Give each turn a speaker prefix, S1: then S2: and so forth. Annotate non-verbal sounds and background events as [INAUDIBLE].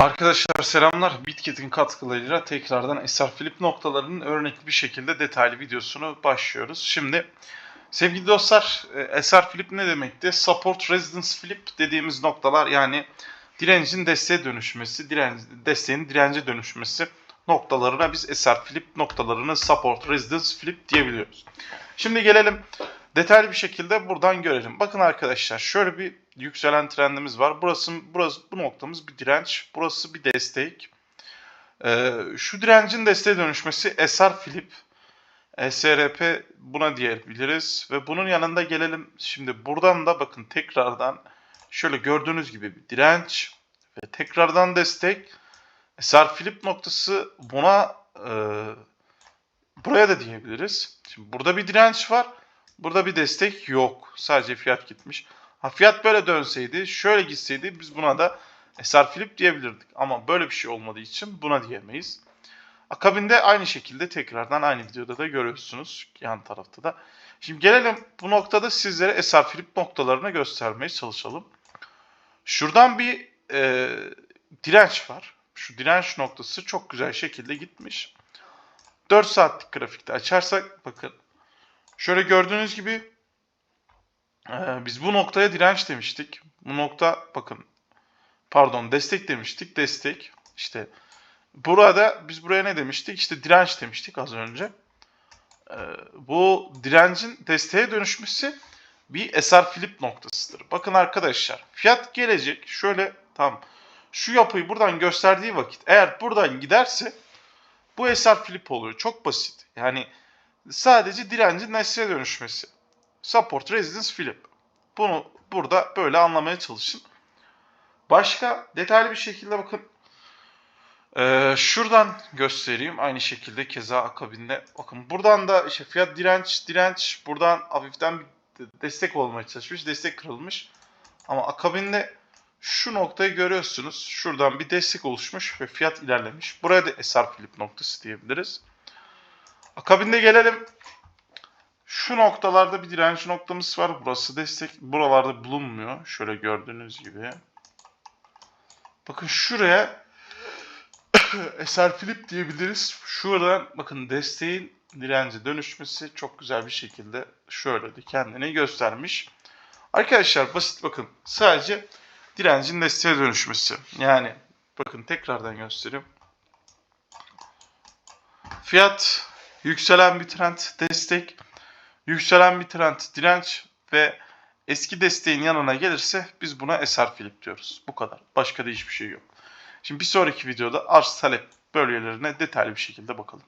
S1: Arkadaşlar selamlar. Bitkit'in katkılarıyla tekrardan SR Flip noktalarının örnekli bir şekilde detaylı videosunu başlıyoruz. Şimdi sevgili dostlar e, SR Flip ne demekti? Support Resistance Flip dediğimiz noktalar yani direncin desteğe dönüşmesi, direnç, desteğin dirence dönüşmesi noktalarına biz SR Flip noktalarını Support Resistance Flip diyebiliyoruz. Şimdi gelelim detaylı bir şekilde buradan görelim. Bakın arkadaşlar şöyle bir yükselen trendimiz var. Burası, burası bu noktamız bir direnç. Burası bir destek. Ee, şu direncin desteğe dönüşmesi SR flip. SRP buna diyebiliriz. Ve bunun yanında gelelim. Şimdi buradan da bakın tekrardan şöyle gördüğünüz gibi bir direnç ve tekrardan destek. SR flip noktası buna e, buraya da diyebiliriz. Şimdi burada bir direnç var. Burada bir destek yok. Sadece fiyat gitmiş. Ha fiyat böyle dönseydi, şöyle gitseydi biz buna da SR flip diyebilirdik. Ama böyle bir şey olmadığı için buna diyemeyiz. Akabinde aynı şekilde tekrardan aynı videoda da görüyorsunuz yan tarafta da. Şimdi gelelim bu noktada sizlere SR flip noktalarını göstermeye çalışalım. Şuradan bir e, direnç var. Şu direnç noktası çok güzel şekilde gitmiş. 4 saatlik grafikte açarsak bakın Şöyle gördüğünüz gibi e, biz bu noktaya direnç demiştik. Bu nokta bakın pardon destek demiştik. Destek işte burada biz buraya ne demiştik? İşte direnç demiştik az önce. E, bu direncin desteğe dönüşmesi bir SR flip noktasıdır. Bakın arkadaşlar fiyat gelecek. Şöyle tam şu yapıyı buradan gösterdiği vakit eğer buradan giderse bu SR flip oluyor. Çok basit. Yani sadece direncin nesneye dönüşmesi. Support Resistance Flip. Bunu burada böyle anlamaya çalışın. Başka detaylı bir şekilde bakın. Ee, şuradan göstereyim. Aynı şekilde keza akabinde. Bakın buradan da işte fiyat direnç, direnç. Buradan hafiften destek olmaya çalışmış. Destek kırılmış. Ama akabinde şu noktayı görüyorsunuz. Şuradan bir destek oluşmuş ve fiyat ilerlemiş. Buraya da SR Flip noktası diyebiliriz. Akabinde gelelim. Şu noktalarda bir direnç noktamız var. Burası destek. Buralarda bulunmuyor. Şöyle gördüğünüz gibi. Bakın şuraya [COUGHS] SR flip diyebiliriz. Şuradan bakın desteğin dirence dönüşmesi çok güzel bir şekilde şöyle de kendini göstermiş. Arkadaşlar basit bakın. Sadece direncin desteğe dönüşmesi. Yani bakın tekrardan göstereyim. Fiyat yükselen bir trend destek, yükselen bir trend direnç ve eski desteğin yanına gelirse biz buna SR flip diyoruz. Bu kadar. Başka da hiçbir şey yok. Şimdi bir sonraki videoda arz talep bölgelerine detaylı bir şekilde bakalım.